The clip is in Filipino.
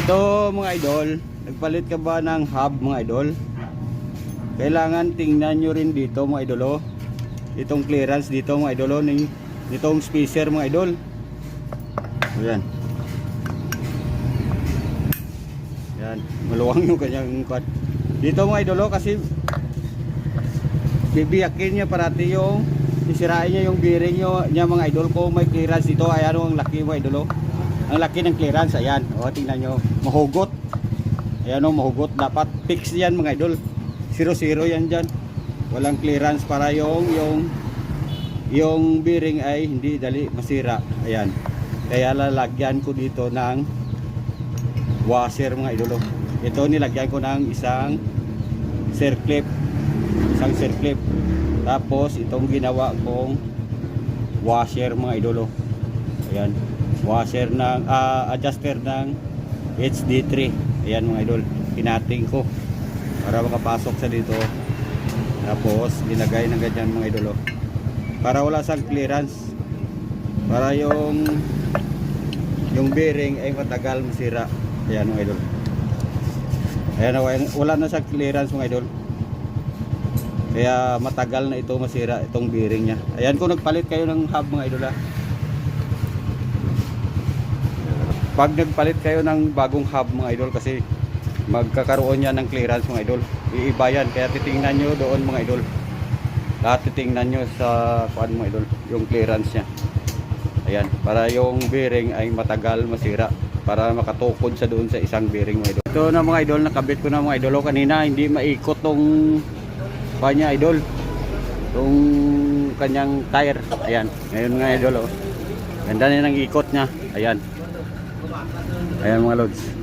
Ito mga idol, nagpalit ka ba ng hub mga idol? Kailangan tingnan nyo rin dito mga idol oh. Itong clearance dito mga idol oh, ni nitong spacer mga idol. Ayan. Yan, maluwang yung kanyang kwad. Dito mga idol oh, kasi bibiyakin niya parati yung sisirain niya yung bearing niya mga idol ko may clearance dito ayan ang laki mga idol oh. Ang laki ng clearance ayan. O tingnan nyo. Mahugot. Ayan oh, mahugot. Dapat fix yan mga idol. 0-0 yan dyan. Walang clearance para yung yung yung bearing ay hindi dali masira. Ayan. Kaya lalagyan ko dito ng washer mga idol oh. ito nilagyan ko ng isang circlip. Isang circlip. Tapos itong ginawa kong washer mga idolo ayan washer ng ah, adjuster ng HD3 ayan mga idol pinating ko para makapasok sa dito. Tapos linagay ng ganyan mga idolo para wala sang clearance. Para yung yung bearing ay matagal masira. Ayan mga idol. Ayan wala na sa clearance mga idol. Kaya matagal na ito masira itong bearing niya. Ayan kung nagpalit kayo ng hub mga idol ah. Pag nagpalit kayo ng bagong hub mga idol kasi magkakaroon yan ng clearance mga idol. Iiba yan kaya titingnan nyo doon mga idol. Lahat titingnan nyo sa kuan mga idol yung clearance niya. Ayan para yung bearing ay matagal masira para makatukod sa doon sa isang bearing mga idol. Ito na mga idol nakabit ko na mga idol oh, kanina hindi maikot tong kanya idol yung kanyang tire ayan ngayon nga idol oh. ganda na ng ikot niya ayan ayan mga lods